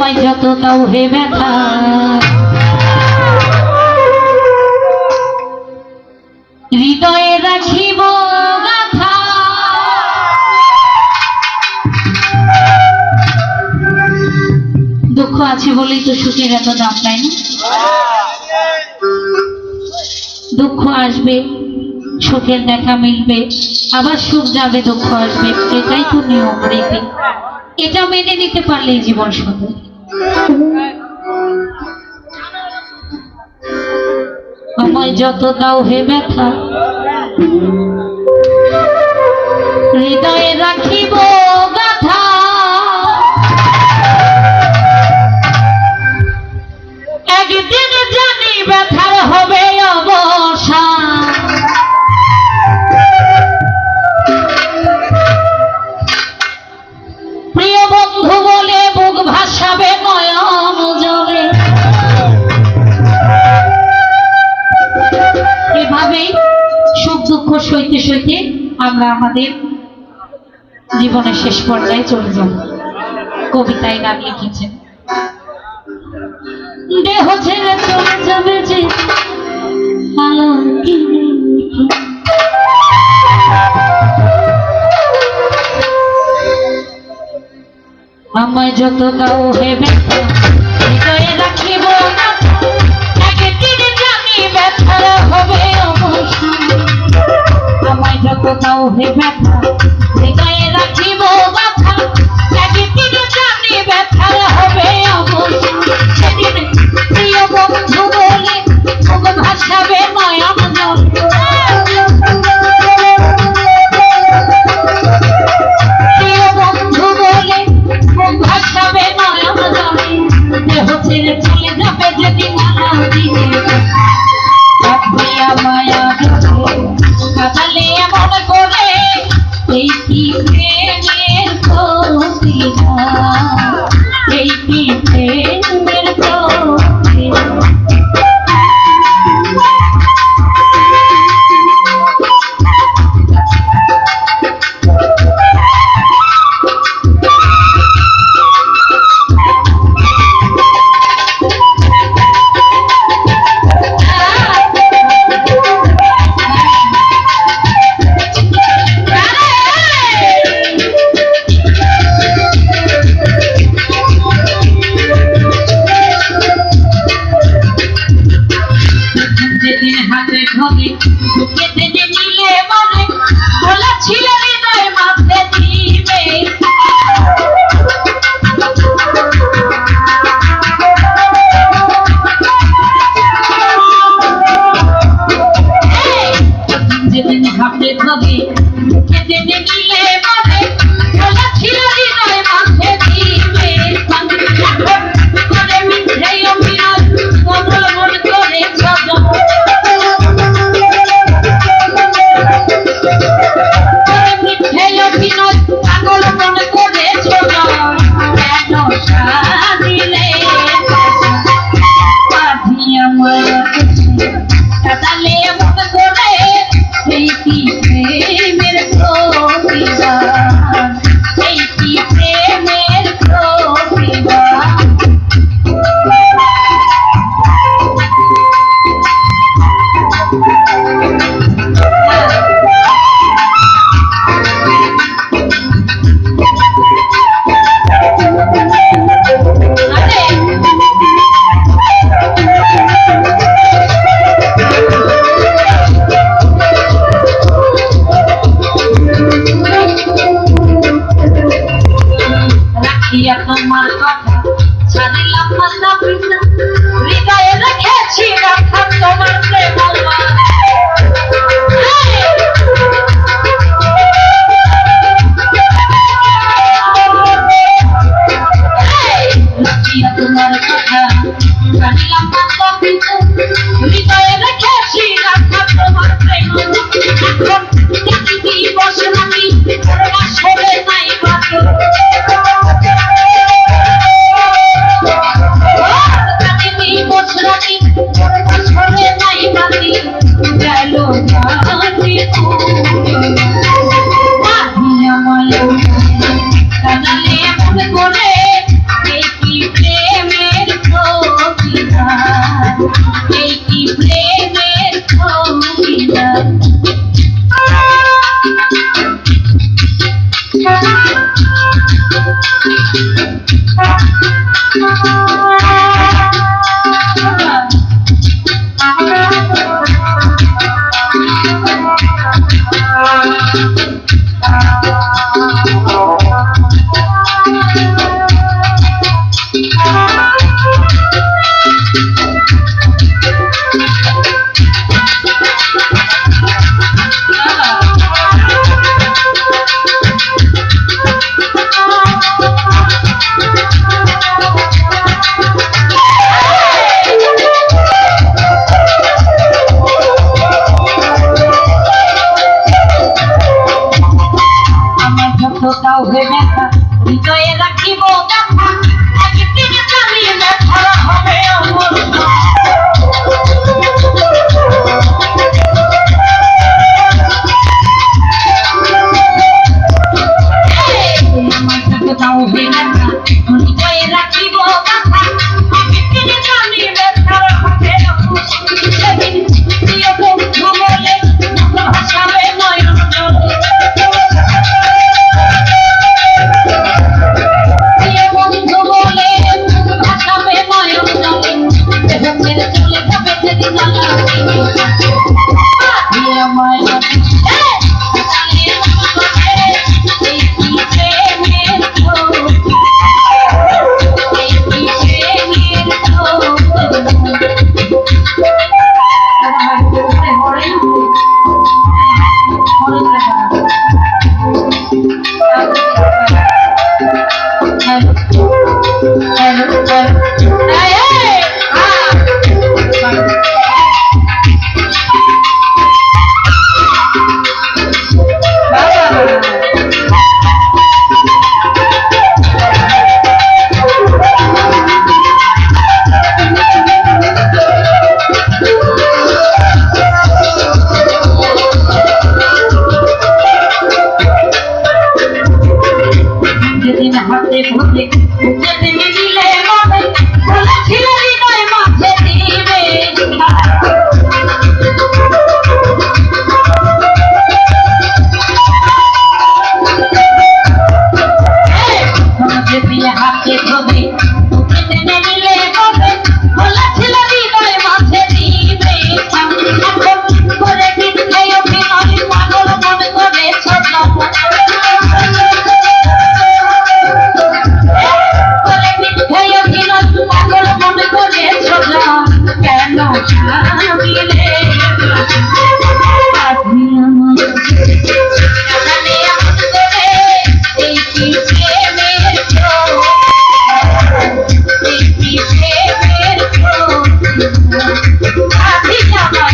পাই যত তাও হে ব্যথা। হৃদয়ে রাখিব দুঃখ আছে বলেই তো সুখের এত দাম, তাই না? দুঃখ আসবে, সুখের দেখা মিলবে, আবার সুখ যাবে, দুঃখ আসবে, এটাই তো নিয়ম রীতি এটা মেনে নিতে পারলেই জীবন সুন্দর। আমায় যত দাও হে ব্যথা সইতে সইতে আমরা আমাদের জীবনের শেষ পর্যায়ে চলে যাব কবিতায় গান লিখেছেন দেহ ছেড়ে চলে যাবে যে আমায় যত গাও হে যত তাও হে ব্যথা রাখিব ব্যথা mi আমার মুখে দিলে মনে বলেছিলেন Hadi canım.